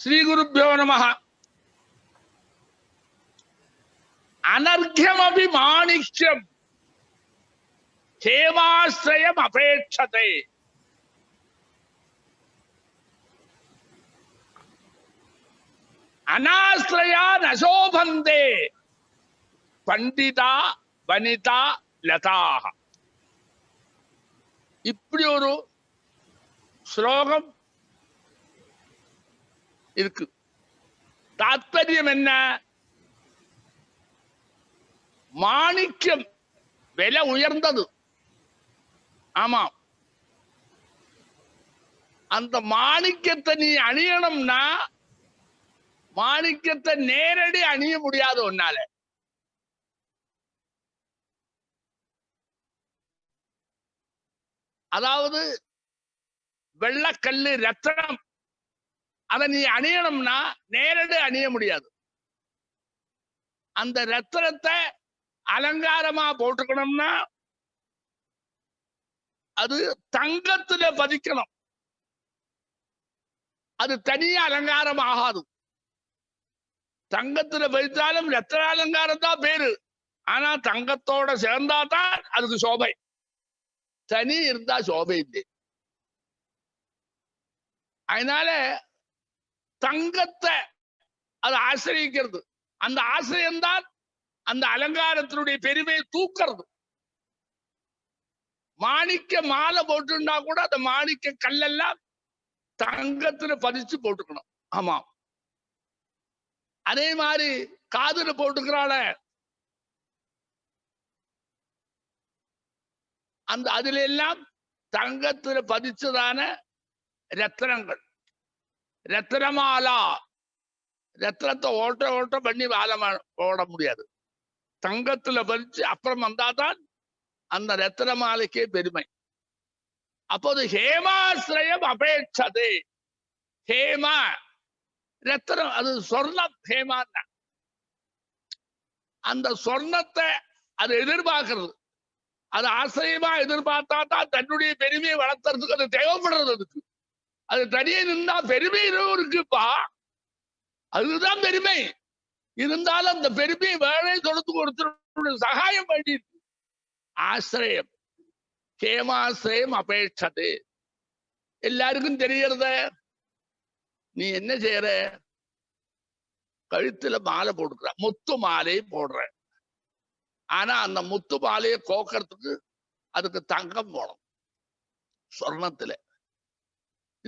ஸ்ரீகுருப்போ நம அனர்க்கியமபி மாணிக்யம் ஹேமாஸ்ரயம் அபேட்சதை அனாஸ்ரயா நசோபந்தே பண்டிதா வனிதா லதாக இப்படி ஒரு ஸ்லோகம் இருக்கு தாத்பரியம் என்ன? மாணிக்கம் விலை உயர்ந்தது. ஆமா அந்த மாணிக்கத்தை நீ அணியணும்னா மாணிக்கத்தை நேரடி அணிய முடியாது உன்னால. அதாவது வெள்ளக்கல்லு ரத்தனம் அதை நீ அணியணும்னா நேரடி அணிய முடியாது. அந்த ரத்தனத்தை அலங்காரமா போட்டுக்கணும்னா அது தங்கத்துல பதிக்கணும். அது தனியா அலங்காரம் ஆகாது. தங்கத்துல பதித்தாலும் ரத்தன அலங்காரம் தான் பேரு. ஆனா தங்கத்தோட சேர்ந்தா தான் அதுக்கு சோபை. தனி இருந்தா சோபை இல்லை. அதனால தங்கத்தை அது ஆசிரியக்கிறது அந்த ஆசிரியம்தான் அந்த அலங்காரத்தினுடைய பெருமையை தூக்கிறது. மாணிக்க மாலை போட்டுண்டா கூட அந்த மாணிக்க கல்லெல்லாம் தங்கத்துல பதிச்சு போட்டுக்கணும். ஆமா. அதே மாதிரி காதுல போட்டுக்கிறாள. அந்த அதுல எல்லாம் தங்கத்துல பதிச்சதான ரத்தனங்கள் ரத்னமாலா. ரத்னத்தை ஓட்ட ஓட்ட பண்ணி வாழ ஓட முடியாது. தங்கத்துல பறிச்சு அப்புறம் வந்தாதான் அந்த ரத்ன மாலைக்கே பெருமை. அப்போது ஹேமாசிரயம் அபேட்சது. ஹேமா ரத்தனம் அது சொர்ணம் ஹேமான்னா. அந்த சொர்ணத்தை அது எதிர்பார்க்கிறது. அது ஆசிரியமா எதிர்பார்த்தா தான் தன்னுடைய பெருமையை வளர்த்துறதுக்கு அது தேவைப்படுறது அதுக்கு. அது தனியே நின்றா பெருமை இருக்குப்பா. அதுதான் பெருமை. இருந்தாலும் அந்த பெருமையை வேலை தொடுத்து கொடுத்து சகாயம் வேண்டி ஆசிரியம். கேமாசிரியம் அபேட்சது. எல்லாருக்கும் தெரியறத நீ என்ன செய்யற கழுத்துல மாலை போட்டுக்கிற. முத்து மாலையை போடுற. ஆனா அந்த முத்து மாலையை கோக்கறதுக்கு அதுக்கு தங்கம் போனோம் சொர்ணத்துல.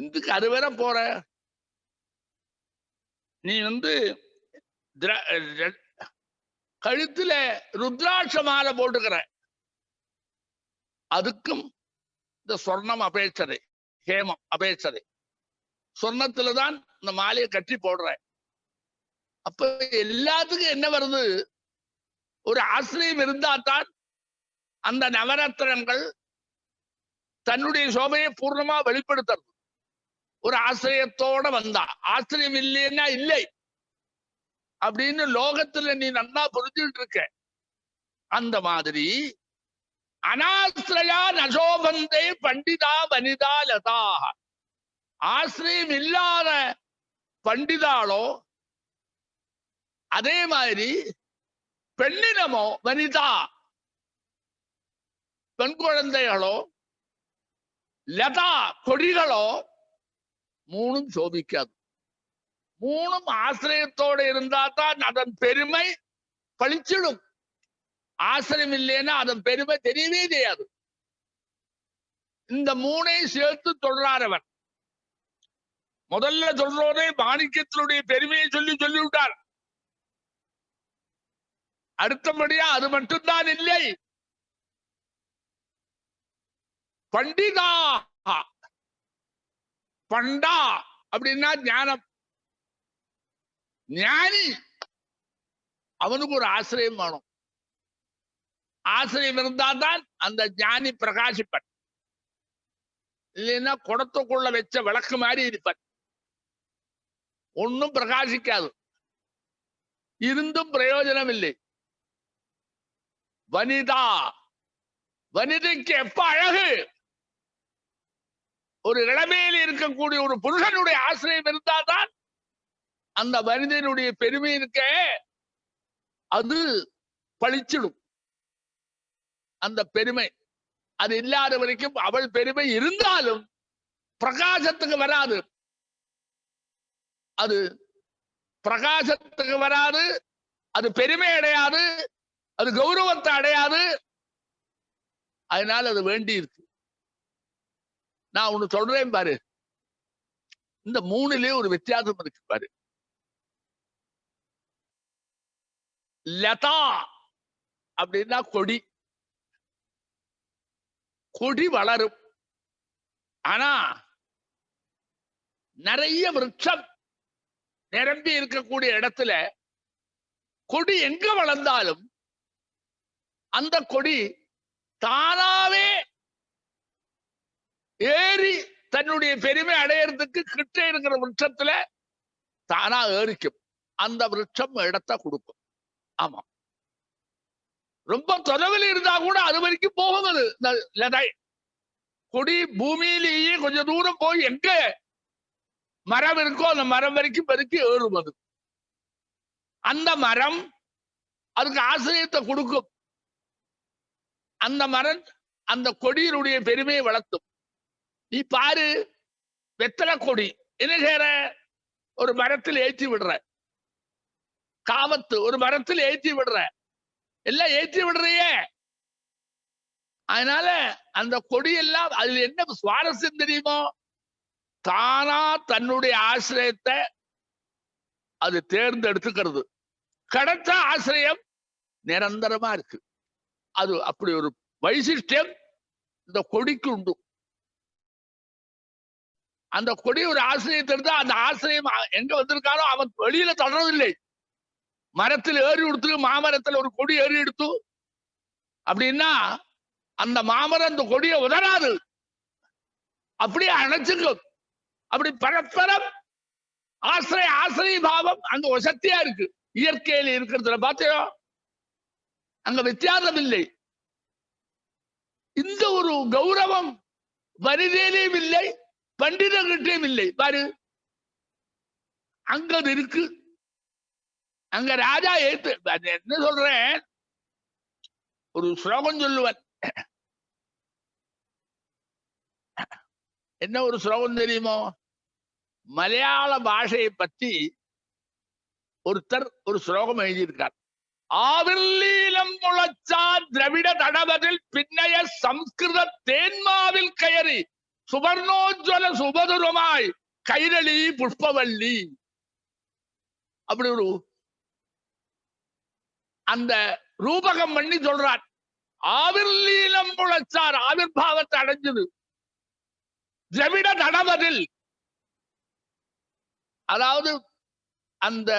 இதுக்கு அது வேற போற. நீ வந்து கழுத்துல ருத்ராட்ச மாலை போட்டுக்கிற. அதுக்கும் இந்த சொர்ணம் அபேட்சதை ஹேமம் அபேட்சதை. சொர்ணத்துலதான் இந்த மாலையை கட்டி போடுற. அப்ப எல்லாத்துக்கும் என்ன வருது? ஒரு ஆசிரியம் இருந்தால்தான் அந்த நவரத்னங்கள் தன்னுடைய சோபையை பூர்ணமா வெளிப்படுத்துறது. ஒரு ஆசிரியத்தோட வந்தா. ஆசிரியம் இல்லைன்னா இல்லை. அப்படின்னு லோகத்துல நீ நல்லா புரிஞ்சுட்டு இருக்க. அந்த மாதிரி அனாசிரயா நசோபந்தே பண்டிதா வனிதா லதா. ஆசிரியம் இல்லாத பண்டிதாளோ அதே மாதிரி பெண்ணினமோ வனிதா. பெண் குழந்தைகளோ லதா கொடிகளோ மூணும் சோபிக்காது மூணும் ஆசிரியத்தோட இருந்தா தான் அதன் பெருமை பழிச்சிடும் ஆசிரியம் இல்லைன்னா அதன் பெருமை தெரியவே தெரியாது. இந்த மூணையும் சேர்த்து சொல்றார் முதல்ல சொல்றோதே மாணிக்கத்தினுடைய பெருமையை சொல்லி சொல்லிவிட்டார். அடுத்தபடியா அது மட்டும்தான் இல்லை. பண்டிதா பண்டா அப்படின்னா ஞானம். ஞானி அவனுக்கு ஒரு ஆசிரியம் வேணும். ஆசிரியம் இருந்தால்தான் அந்த ஞானி பிரகாசிப்பன். இல்லைன்னா குடத்துக்குள்ள வச்ச விளக்கு மாதிரி இருப்பன். ஒன்னும் பிரகாசிக்காது. இருந்தும் பிரயோஜனம் இல்லை வனிதா. வனிதைக்கு எப்ப அழகு? ஒரு இளமையில் இருக்கக்கூடிய ஒரு புருஷனுடைய ஆசிரியம் இருந்தால்தான் அந்த மனிதனுடைய பெருமை இருக்க. அது பளிச்சிடும் அந்த பெருமை. அது இல்லாத வரைக்கும் அவள் பெருமை இருந்தாலும் பிரகாசத்துக்கு வராது. அது பிரகாசத்துக்கு வராது. அது பெருமை அடையாது. அது கௌரவத்தை அடையாது. அதனால அது வேண்டி இருக்கு நான் ஒண்ணு சொல்றேன் பாரு. இந்த மூணுலயே ஒரு வித்தியாசம் இருக்கு பாரு. லதா அப்படின்னா கொடி. கொடி வளரும். ஆனா நிறைய விருட்சம் நிரம்பி இருக்கக்கூடிய இடத்துல கொடி எங்க வளர்ந்தாலும் அந்த கொடி தானாவே தன்னுடைய பெருமை அடையறதுக்கு கிட்ட இருக்கிற விருட்சத்துல தானா ஏறிக்கும். அந்த விருட்சம் இடத்த கொடுக்கும். ஆமா. ரொம்ப தொலைவில் இருந்தா கூட அது வரைக்கும் போகும் அது. லதை கொடி பூமியிலேயே கொஞ்சம் தூரம் போய் எங்க மரம் இருக்கோ அந்த மரம் வரைக்கும் பெருக்கி ஏறும் அது. அந்த மரம் அதுக்கு ஆசிரியத்தை கொடுக்கும். அந்த மரம் அந்த கொடியினுடைய பெருமையை வளர்த்தும். நீ பாரு வெத்தலை கொடி. என்ன செய்யற ஒரு மரத்தில் ஏற்றி விடுற. காவத்து ஒரு மரத்தில் ஏற்றி விடுற. எல்லாம் ஏற்றி விடுறியே. அதனால அந்த கொடி எல்லாம் அதுல என்ன சுவாரஸ்யம் தெரியுமோ? தானா தன்னுடைய ஆசிரியத்தை அது தேர்ந்தெடுத்துக்கிறது. கிடைச்ச ஆசிரியம் நிரந்தரமா இருக்கு. அது அப்படி ஒரு வைசிஷ்டியம் இந்த கொடிக்கு உண்டு. அந்த கொடி ஒரு ஆசிரியத்தை எடுத்து அந்த ஆசிரியம் எங்க வந்திருக்கானோ அவன் வெளியில தொடரவில்லை. மரத்தில் ஏறி எடுத்து மாமரத்துல ஒரு கொடி ஏறி எடுத்து அப்படின்னா அந்த மாமரம் அந்த கொடியை உதராது அப்படியே அணைச்சுக்கும் அப்படி பரஸ்பரம் ஆசிரிய ஆசிரிய பாவம் அங்க வசத்தியா இருக்கு. இயற்கையில இருக்கிறதுல பார்த்தையோ அங்க வித்தியாசம் இல்லை. இந்த ஒரு கௌரவம் வரிதேலையும் இல்லை. பண்டிதர்கிட்டையும் இல்லை. பாரு. அங்க அது இருக்கு. அங்க ராஜா ஏத்து என்ன சொல்றேன்? ஒரு ஸ்லோகம் சொல்லுவன் என்ன ஒரு ஸ்லோகம் தெரியுமோ? மலையாள பாஷையை பற்றி ஒருத்தர் ஒரு ஸ்லோகம் எழுதியிருக்கார். ஆவிர்லீலம் முளைச்சா திரவிட தடவதில் பின்னைய சம்ஸ்கிருத தேன்மாவில் கயறி. சுவர்ணோஜ்வல சுபதுரமாய் கைரளி புஷ்பவல்லி. அப்படி ஒரு அந்த ரூபகம் பண்ணி சொல்றார். ஆவிர்லீலம் ஆவிர் பாவத்தை அடைஞ்சது. திரவிட தடவதில் அதாவது அந்த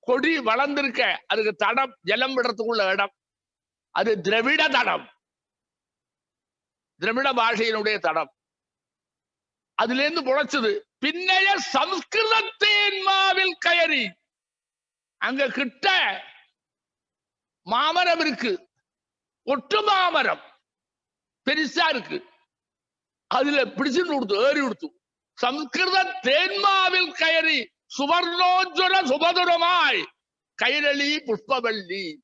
கொடி வளர்ந்திருக்க அதுக்கு தடம் ஜலம் விடுறதுக்குள்ள இடம். அது திரவிட தடம். திரவிட பாஷையினுடைய தடம். அதுல இருந்து முளைச்சது. பின்னைய சம்ஸ்கிருதத்தேன்மாவில் கயறி. அங்க கிட்ட மாமரம் இருக்கு. ஒட்டு மாமரம். பெருசா இருக்கு. அதுல பிடிச்சு கொடுத்து ஏறி கொடுத்து சம்ஸ்கிருத தேன்மாவில் கயறி சுவர்ணோஜ்வல சுபதுரமாய். கைரளி புஷ்பவள்ளி.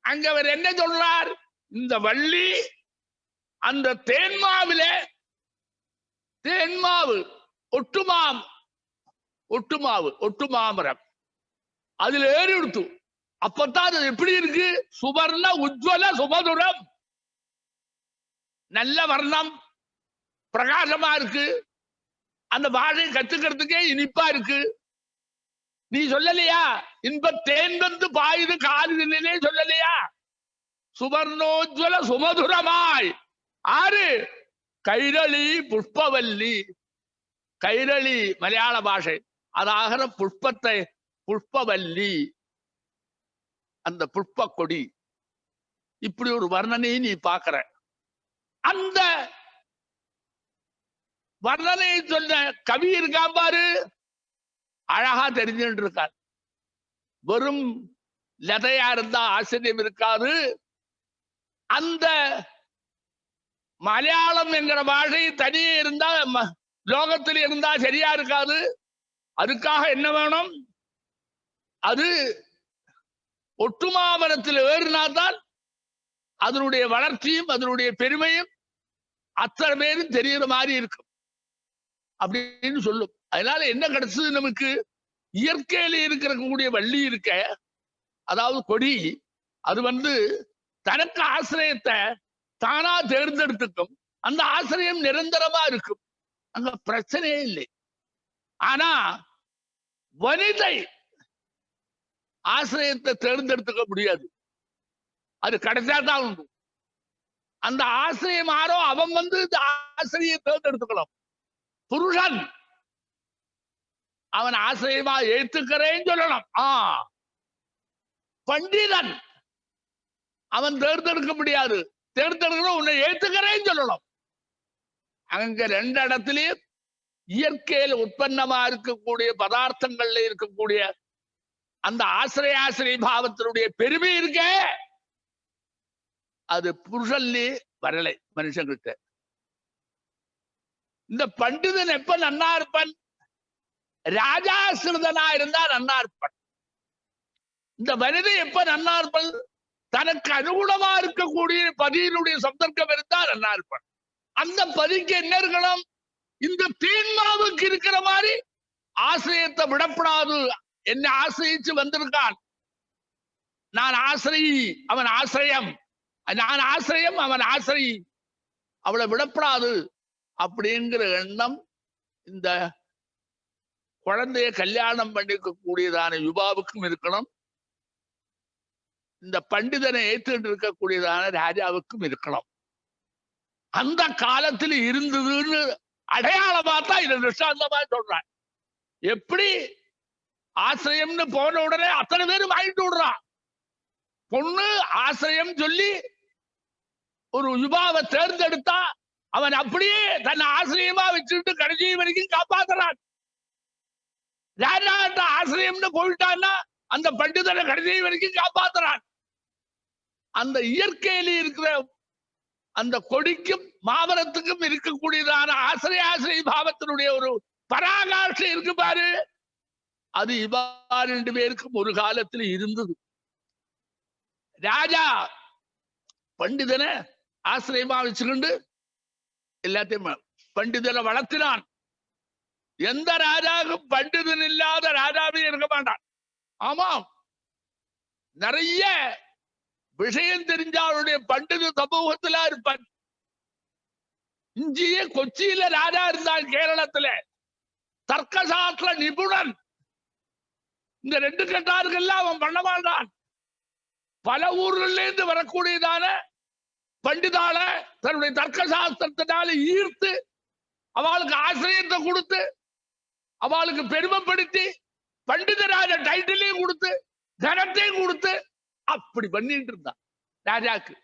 அங்க அவர் என்ன சொல்றார் இந்த வள்ளி அந்த தேன்மாவில தேன்மாவு ஒட்டுமாம் ஒட்டுமாவு ஒட்டுமாமரம். அதுல ஏறி கொடுத்து அப்பத்தான் அது எப்படி இருக்கு? சுவர்ண உஜ்வல சுபதுரம் நல்ல வர்ணம் பிரகாசமா இருக்கு. அந்த பாஷையை கத்துக்கிறதுக்கே இனிப்பா இருக்கு. நீ சொல்லலையா? இன்ப தேன் வந்து பாயுது காலிலே சொல்லலையா? சுவர்ணோஜ்வல சுமதுரமாய். ஆறு கைரளி புஷ்பவல்லி கைரளி மலையாள பாஷை. அதாகிற புஷ்பத்தை புஷ்பவல்லி அந்த புஷ்ப கொடி இப்படி ஒரு வர்ணனையை நீ பாக்குற அந்த வர்ணனையை சொன்ன கவி இருக்கான் பாரு. அழகா தெரிஞ்சுட்டு இருக்கார் வெறும் லதையா இருந்தா ஆச்சரியம் இருக்காது. அந்த மலையாளம் என்கிற பாஷை தனியே இருந்தா ம- லோகத்தில் இருந்தா சரியா இருக்காது. அதுக்காக என்ன வேணும்? அது ஒட்டுமாமரத்தில் ஏறினாதான் அதனுடைய வளர்ச்சியும் அதனுடைய பெருமையும் அத்தனை பேரும் தெரிகிற மாதிரி இருக்கும். அப்படின்னு சொல்லும். அதனால என்ன கிடைச்சது நமக்கு? இயற்கையில இருக்கிற கூடிய வள்ளி இருக்க அதாவது கொடி அது வந்து தனக்கு ஆசிரியத்தை தானா தேர்ந்தெடுத்துக்கும் அந்த ஆசிரியம் நிரந்தரமா இருக்கும். அங்க பிரச்சனையே இல்லை. ஆனா வனிதை ஆசிரியத்தை தேர்ந்தெடுத்துக்க முடியாது. அது கிடைச்சா தான் உண்டு. அந்த ஆசிரியம் ஆரோ அவன் வந்து இந்த ஆசிரியை தேர்ந்தெடுத்துக்கலாம். புருஷன். அவன் ஆசிரியமா ஏத்துக்கிறேன்னு சொல்லணும். ஆ. பண்டிதன். அவன் தேர்ந்தெடுக்க முடியாது. தேர்ந்தெடுக்கணும் உன்னை ஏற்றுக்கிறேன்னு சொல்லணும். அங்க ரெண்டு இடத்துலயும் இயற்கையில் உற்பத்தமா இருக்கக்கூடிய பதார்த்தங்கள்ல இருக்கக்கூடிய அந்த ஆசிரிய பாவத்தினுடைய பெருமை இருக்க. அது புருஷல்லி வரலை மனுஷங்கிட்ட. இந்த பண்டிதன் எப்ப நன்னா இருப்பன்? ராஜாசிருதனா இருந்தா நன்னா இருப்பன். இந்த வனிதை எப்ப நன்னா இருப்பன்? தனக்கு அனுகூலமா இருக்கக்கூடிய பதியினுடைய சந்தர்க்கம் இருந்தா நல்லா இருப்பான். அந்த பதிக்கு என்ன இருக்கணும் இந்த தீன்மாவுக்கு இருக்கிற மாதிரி ஆசிரியத்தை விடப்படாது. என்னை ஆசிரியிச்சு வந்திருக்கான்? நான் ஆசிரி அவன் ஆசிரியம். நான் ஆசிரியம் அவன் ஆசிரி. அவளை விடப்படாது அப்படிங்கிற எண்ணம் இந்த குழந்தைய கல்யாணம் பண்ணிக்க கூடியதான யுபாவுக்கும் இருக்கணும். இந்த பண்டிதனை ஏத்துட்டு இருக்கக்கூடியதான ராஜாவுக்கும் இருக்கணும் அந்த காலத்தில் இருந்ததுன்னு அடையாளமா தான் இதை திருஷ்டாந்தமா சொல்றான். எப்படி? ஆசிரியம்னு போன உடனே அத்தனை பேரும் வாங்கிட்டு விடுறான். பொண்ணு ஆசிரியம் சொல்லி ஒரு யுபாவை தேர்ந்தெடுத்தா அவன் அப்படியே தன் ஆசிரியமா வச்சுட்டு கடைசி வரைக்கும் காப்பாத்துறான். ராஜா ஆசிரியம்னு போயிட்டான்னா அந்த பண்டிதனை கடைசி வரைக்கும் காப்பாத்துறான். அந்த இயற்கையில இருக்கிற அந்த கொடிக்கும் மாமரத்துக்கும் இருக்கக்கூடியதான ஆசிரிய ஆசிரிய பாவத்தினுடைய ஒரு பராகாட்சி இருக்கு பாரு. அது இவா ரெண்டு பேருக்கும் ஒரு காலத்தில் இருந்தது. ராஜா பண்டிதனை ஆசிரியமா வச்சுக்கிண்டு எல்லாத்தையும் பண்டிதனை வளர்த்தினான். எந்த ராஜாவுக்கும் பண்டிதன் இல்லாத ராஜாவே இருக்க மாட்டான். ஆமாம். நிறைய விஷயம் தெரிஞ்சாளுடைய பண்டித சமூகத்துல இருப்பான் இஞ்சியே கொச்சியில ராஜா இருந்தான் கேரளத்துல. தர்க்கசாஸ்திர நிபுணன் இந்த ரெண்டு கட்டார்கள்லாம் அவன் பண்ண மாட்டான் பல ஊர்கள்ல இருந்து வரக்கூடியதான பண்டிதால தன்னுடைய தர்க்க சாஸ்திரத்தினால ஈர்த்து அவளுக்கு ஆசிரியத்தை கொடுத்து அவளுக்கு பெருமைப்படுத்தி பண்டிதராஜ டைட்டிலையும் கொடுத்து கனத்தையும் கொடுத்து அப்படி பண்ணிட்டு இருந்தான் ராஜாக்கு.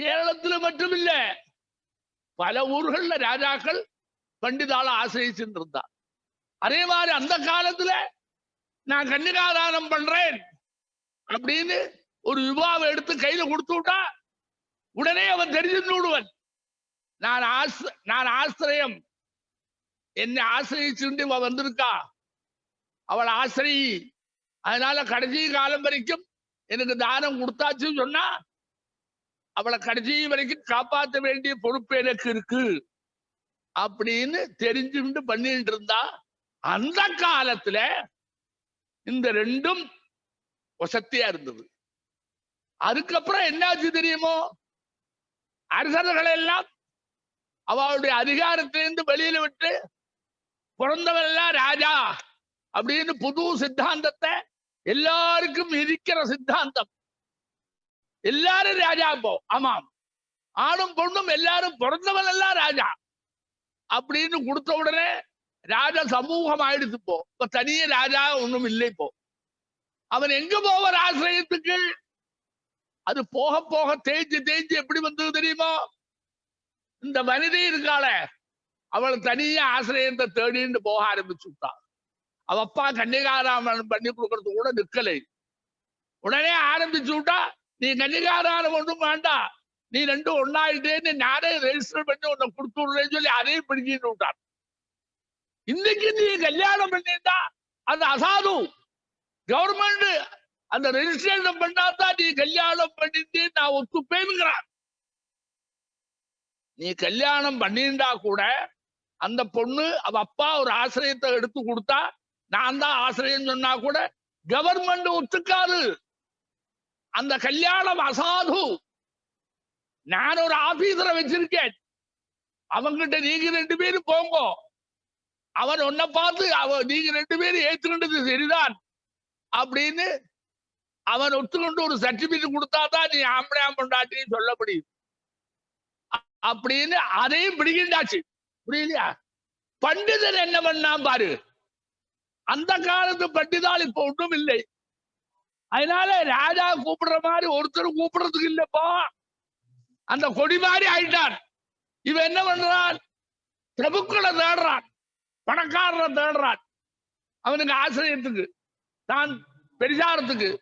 கேரளத்துல மட்டுமில்ல பல ஊர்கள்ல ராஜாக்கள் பண்டிதால ஆசிரியிச்சுட்டு இருந்தான். அதே மாதிரி அந்த காலத்துல நான் கன்னிகாதானம் பண்றேன் அப்படின்னு ஒரு யுவாவை எடுத்து கையில கொடுத்து விட்டா உடனே அவன் தெரிஞ்சு விடுவன் நான் ஆஸ் நான் ஆசிரியம். என்னை ஆசிரியிச்சுட்டு இவ வந்திருக்கா. அவள் ஆசிரி. அதனால கடைசி காலம் வரைக்கும் எனக்கு தானம் கொடுத்தாச்சுன்னு சொன்னா அவளை கடைசி வரைக்கும் காப்பாற்ற வேண்டிய பொறுப்பு எனக்கு இருக்கு. அப்படின்னு தெரிஞ்சுட்டு பண்ணிட்டு இருந்தா அந்த காலத்துல இந்த ரெண்டும் வசத்தியா இருந்தது. அதுக்கப்புறம் என்னாச்சு தெரியுமோ? அரசர்கள் எல்லாம் அவளுடைய அதிகாரத்திலிருந்து வெளியில விட்டு பிறந்தவன் எல்லாம் ராஜா அப்படின்னு புது சித்தாந்தத்தை எல்லாருக்கும் இருக்கிற சித்தாந்தம். எல்லாரும் ராஜா போ ஆமாம். ஆணும் பொண்ணும் எல்லாரும் பிறந்தவன் எல்லாம் ராஜா. அப்படின்னு கொடுத்த உடனே ராஜா சமூகம் ஆயிடுச்சு இப்போ இப்ப தனியே ராஜா ஒண்ணும் இல்லை இப்போ அவன் எங்க போவார் ஆசிரியத்துக்கு? அது போக போக தேய்ச்சி தேய்ஞ்சு எப்படி வந்தது தெரியுமோ? இந்த வனிதை இருக்காள. அவள் தனியே ஆசிரியத்தை தேடின்னு போக ஆரம்பிச்சு விட்டான் அவ அப்பா கன்னிகாராமன் பண்ணி கொடுக்கறது கூட நிற்கலை உடனே ஆரம்பிச்சு விட்டா நீ கன்னிகாராமன் ஒன்றும் வேண்டாம் நீ ரெண்டும் ஒன்னாயிட்டேன்னு நானே ரெஜிஸ்டர் பண்ணி உன்னை கொடுத்து விடுறேன்னு சொல்லி அதையும் பிடிக்கிட்டு விட்டார் இன்னைக்கு நீ கல்யாணம் பண்ணிட்டா அது அசாது. கவர்மெண்ட் அந்த ரெஜிஸ்ட்ரேஷன் பண்ணாதான் நீ கல்யாணம் பண்ணிட்டு நான் ஒத்துப்பேனுங்கிறான் நீ கல்யாணம் பண்ணிருந்தா கூட அந்த பொண்ணு அவ அப்பா ஒரு ஆசிரியத்தை எடுத்து கொடுத்தா நான் தான் ஆசிரியர் சொன்னா கூட கவர்மெண்ட் ஒத்துக்காது. அந்த கல்யாணம் அசாது. நான் ஒரு ஆபீசரை வச்சிருக்கேன். அவங்கிட்ட நீங்க ரெண்டு பேரும் போங்க. அவன் உன்னை பார்த்து அவ நீங்க ரெண்டு பேரும் ஏத்துக்கிட்டது சரிதான். அப்படின்னு அவன் ஒத்துக்கொண்டு ஒரு சர்டிபிகேட் கொடுத்தாதான் நீ ஆம்பளை ஆம்பண்டாட்டின்னு சொல்ல முடியும். அப்படின்னு அதையும் பிடிக்கின்றாச்சு புரியலையா? பண்டிதர் என்ன பண்ணா பாரு. அந்த காலத்து பண்டிதால் இப்ப ஒன்றும் இல்லை. அதனால ராஜா கூப்பிடுற மாதிரி ஒருத்தரும் கூப்பிடுறதுக்கு இல்லப்பா. அந்த கொடி மாதிரி ஆயிட்டான் இவன் என்ன பண்றான்? பிரபுக்களை தேடுறான். பணக்காரரை தேடுறான். அவனுக்கு ஆசிரியத்துக்கு. தான் பெரிசாரத்துக்கு.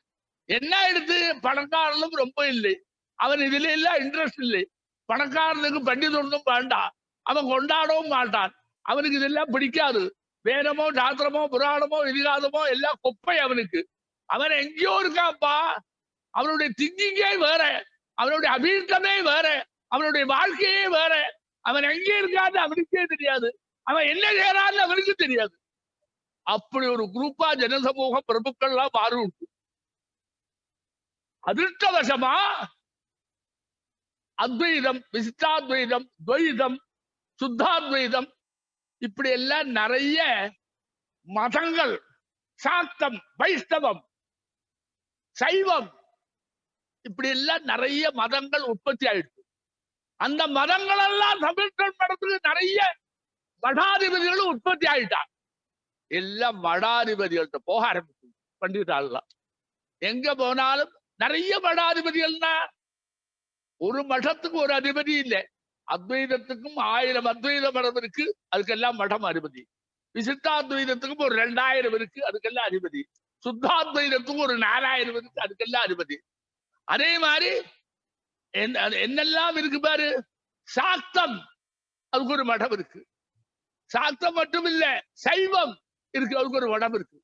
என்ன எடுத்து? பணக்காரனும் ரொம்ப இல்லை. அவன் இதுல இல்ல இன்ட்ரெஸ்ட் இல்லை. பணக்காரனுக்கு பண்டிதொன்றும் வேண்டாம். அவன் கொண்டாடவும் மாட்டான். அவனுக்கு இதெல்லாம் பிடிக்காது. வேதமோ சாஸ்திரமோ புராணமோ இதிகாசமோ எல்லாம் குப்பை அவனுக்கு. அவன் எங்கேயோ இருக்காப்பா அவனுடைய திங்கிங்கே வேற. அவனுடைய அபீட்டமே வேற. அவனுடைய வாழ்க்கையே வேற. அவன் எங்கே இருக்கான்னு அவனுக்கே தெரியாது. அவன் என்ன செய்யறான்னு அவனுக்கு தெரியாது. அப்படி ஒரு குரூப்பா ஜனசமூக பிரபுக்கள்லாம் மாறி உண்டு. அதிர்ஷ்டவசமா அத்வைதம் விசிஷ்டாத்வைதம் துவைதம் சுத்தாத்வைதம் இப்படி எல்லாம் நிறைய மதங்கள் சாத்தம் வைஷ்ணவம் சைவம் இப்படி எல்லாம் நிறைய மதங்கள் உற்பத்தி ஆயிடுச்சு. அந்த மதங்கள் எல்லாம் தமிழ்நாடு மடத்துக்கு நிறைய மடாதிபதிகளும் உற்பத்தி ஆயிட்டான் எல்லாம் மடாதிபதிகள்கிட்ட போக ஆரம்பிச்சு பண்டிதாள்லாம் எங்க போனாலும் நிறைய மடாதிபதிகள்னா ஒரு மடத்துக்கு ஒரு அதிபதி இல்லை. அத்வைதத்துக்கும் ஆயிரம் அத்வைத மடம் இருக்கு. அதுக்கெல்லாம் மடம் அதிபதி விசித்தாத்வைதத்துக்கும் ஒரு ரெண்டாயிரம் இருக்கு. அதுக்கெல்லாம் அதிபதி சுத்தாத்வைதத்துக்கும் ஒரு நாலாயிரம் இருக்கு. அதுக்கெல்லாம் அதிபதி அதே மாதிரி அது என்னெல்லாம் இருக்கு பாரு? சாக்தம். அதுக்கு ஒரு மடம் இருக்கு. சாக்தம் மட்டும் இல்ல சைவம் இருக்கு. அதுக்கு ஒரு மடம் இருக்கு.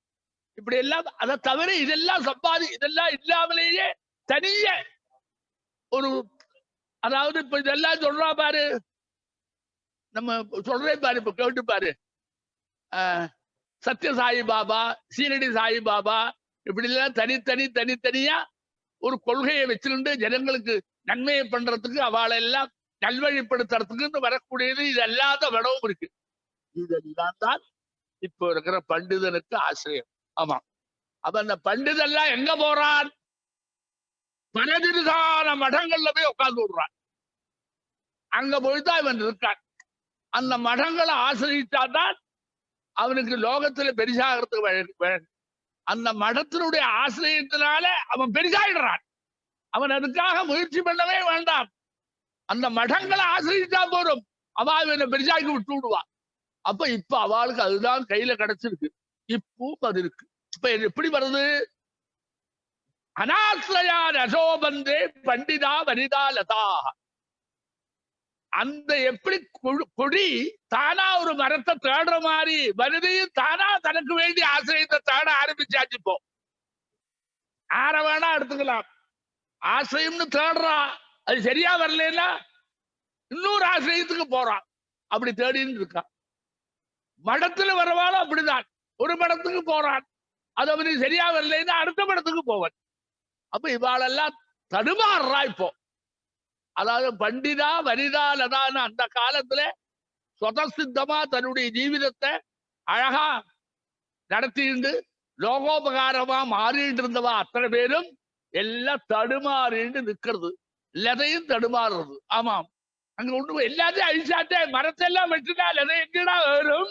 இப்படி எல்லாம் அதை தவிர இதெல்லாம் சம்பாதி இதெல்லாம் இல்லாமலேயே தனிய ஒரு அதாவது இப்ப இதெல்லாம் சொல்றா பாரு. நம்ம சொல்றேன் பாரு இப்ப கேட்டு பாரு. ஆஹ், சத்ய சாயி பாபா சீரடி சாயி பாபா இப்படி எல்லாம் தனித்தனி தனித்தனியா ஒரு கொள்கையை வச்சிருந்து ஜனங்களுக்கு நன்மையை பண்றதுக்கு அவளை எல்லாம் நல்வழிப்படுத்துறதுக்குன்னு வரக்கூடியது இது அல்லாத விடவும் இருக்கு. இதெல்லாம் தான் இப்போ இருக்கிற பண்டிதனுக்கு ஆசிரியம். ஆமா. அப்ப அந்த பண்டிதெல்லாம் எங்க போறான்? பரதிருதான மடங்கள்ல போய் உட்கார்ந்து விடுறான். அங்க போய்தான் இவன் இருக்கான் அந்த மடங்களை ஆசிரியிட்டாதான் அவனுக்கு லோகத்துல பெரிசாகிறதுக்கு அந்த மடத்தினுடைய ஆசிரியத்தினால அவன் பெரிசாயிடுறான் அவன் அதுக்காக முயற்சி பண்ணவே வேண்டாம். அந்த மடங்களை ஆசிரியிட்டா போதும். அவ இவனை பெரிசாக்கி விட்டு விடுவான். அப்ப இப்ப அவளுக்கு அதுதான் கையில கிடைச்சிருக்கு. இப்பவும் அது இருக்கு. இப்ப எப்படி வருது? அனாசிரயா ரசோபந்தே பண்டிதா வனிதா லதா. அந்த எப்படி கொடி தானா ஒரு மரத்தை தேடுற மாதிரி வனிதையும் தானா தனக்கு வேண்டிய ஆசிரியத்தை தேட ஆரம்பிச்சாச்சு இப்போ. யார வேணா எடுத்துக்கலாம். ஆசிரியம்னு தேடுறா. அது சரியா வரலன்னா இன்னொரு ஆசிரியத்துக்கு போறான். அப்படி தேடின்னு இருக்கான். மடத்துல வரவாலும் அப்படிதான். ஒரு மடத்துக்கு போறான். அது அவனுக்கு சரியா வரலன்னா அடுத்த மடத்துக்கு போவான். அப்ப இவாளெல்லாம் தடுமாறுறா இப்போ. அதாவது பண்டிதா வனிதா லதான்னு அந்த காலத்துல சுதசித்தமா தன்னுடைய ஜீவிதத்தை அழகா நடத்திண்டு லோகோபகாரமா மாறிட்டு இருந்தவா அத்தனை பேரும் எல்லாம் தடுமாறிண்டு நிக்கிறது. லதையும் தடுமாறுறது. ஆமாம். அங்க ஒண்ணு எல்லாத்தையும் அழிச்சாட்டே மரத்தெல்லாம் வெட்டினா லதை எங்கடா வரும்?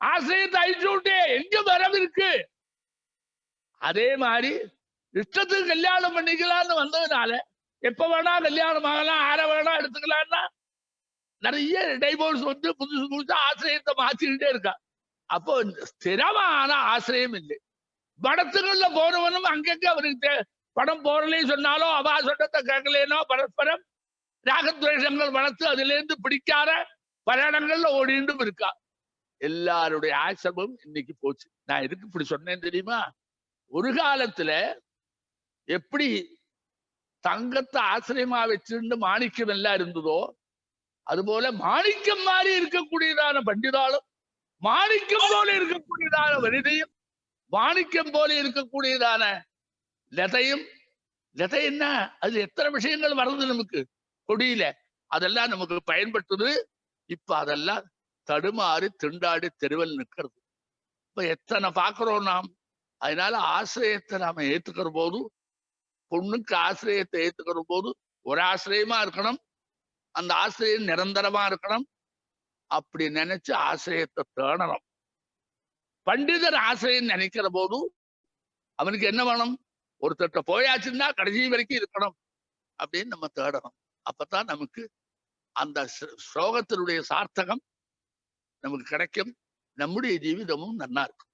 ஆசிரியத்தை அழிச்சு விட்டே எங்க மரம் இருக்கு? அதே மாதிரி இஷ்டத்துக்கு கல்யாணம் பண்ணிக்கலாம்னு வந்ததுனால எப்ப வேணா கல்யாணம் ஆகலாம் ஆற வேணா எடுத்துக்கலாம்னா நிறைய டைவோர்ஸ் வந்து புதுசு புதுசா ஆசிரியத்தை மாத்திக்கிட்டே இருக்கா. அப்போ இந்த ஸ்திரமான ஆசிரியம் இல்லை. படத்துக்குள்ள போனவனும் அங்கங்க அவருக்கு படம் போறலையும் சொன்னாலும் அவா சொன்னத்தை கேட்கலேனோ பரஸ்பரம் ராகத்வேஷங்கள் வளர்த்து அதுல இருந்து பிடிக்காத பல இடங்கள்ல ஓடிண்டும் இருக்கா. எல்லாருடைய ஆசிரமும் இன்னைக்கு போச்சு. நான் எதுக்கு இப்படி சொன்னேன் தெரியுமா? ஒரு காலத்துல எப்படி தங்கத்தை ஆசிரியமா வச்சிருந்து மாணிக்கம் எல்லாம் இருந்ததோ அதுபோல மாணிக்கம் மாதிரி இருக்கக்கூடியதான பண்டிதாலும் மாணிக்கம் போல இருக்கக்கூடியதான வனிதையும் மாணிக்கம் போல இருக்கக்கூடியதான லதையும் லதை என்ன? அது எத்தனை விஷயங்கள் வருது நமக்கு? கொடியில. அதெல்லாம் நமக்கு பயன்பட்டது இப்ப அதெல்லாம் தடுமாறி திண்டாடி தெருவில் நிற்கிறது. இப்ப எத்தனை பார்க்கிறோம் நாம்? அதனால ஆசிரியத்தை நாம ஏத்துக்கிற போதும் பொண்ணுக்கு ஆசிரியத்தை ஏத்துக்கிற போது ஒரு ஆசிரியமா இருக்கணும். அந்த ஆசிரியர் நிரந்தரமா இருக்கணும். அப்படி நினைச்சு ஆசிரியத்தை தேடணும். பண்டிதர் ஆசிரியர் நினைக்கிற போது அவனுக்கு என்ன வேணும்? ஒருத்தட்ட போயாச்சுன்னா கடைசி வரைக்கும் இருக்கணும் அப்படின்னு நம்ம தேடணும். அப்பதான் நமக்கு அந்த ஸ்லோகத்தினுடைய சார்த்தகம் நமக்கு கிடைக்கும். நம்முடைய ஜீவிதமும் நன்னா இருக்கும்.